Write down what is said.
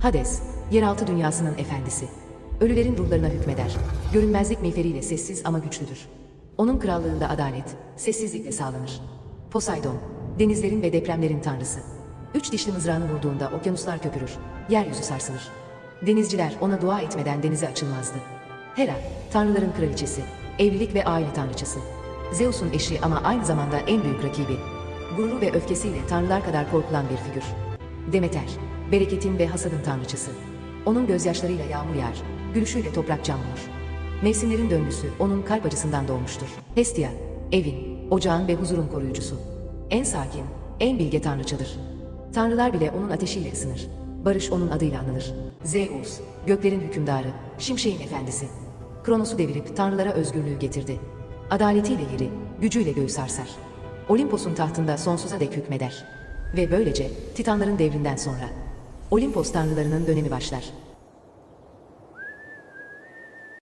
Hades, yeraltı dünyasının efendisi. Ölülerin ruhlarına hükmeder. Görünmezlik miğferiyle sessiz ama güçlüdür. Onun krallığında adalet, sessizlikle sağlanır. Poseidon, denizlerin ve depremlerin tanrısı. Üç dişli mızrağını vurduğunda okyanuslar köpürür, yeryüzü sarsılır. Denizciler ona dua etmeden denize açılmazdı. Hera, tanrıların kraliçesi, evlilik ve aile tanrıçası. Zeus'un eşi ama aynı zamanda en büyük rakibi. Gururu ve öfkesiyle tanrılar kadar korkulan bir figür. Demeter, bereketin ve hasadın tanrıçası. Onun gözyaşlarıyla yağmur yağar, gülüşüyle toprak can bulur. Mevsimlerin döngüsü onun kalp acısından doğmuştur. Hestia, evin, ocağın ve huzurun koruyucusu. En sakin, en bilge tanrıçadır. Tanrılar bile onun ateşiyle ısınır. Barış onun adıyla anılır. Zeus, göklerin hükümdarı, şimşeğin efendisi. Kronos'u devirip tanrılara özgürlüğü getirdi. Adaletiyle yeri, gücüyle göğü sarsar. Olimpos'un tahtında sonsuza dek hükmeder. Ve böylece Titanların devrinden sonra Olimpos tanrılarının dönemi başlar.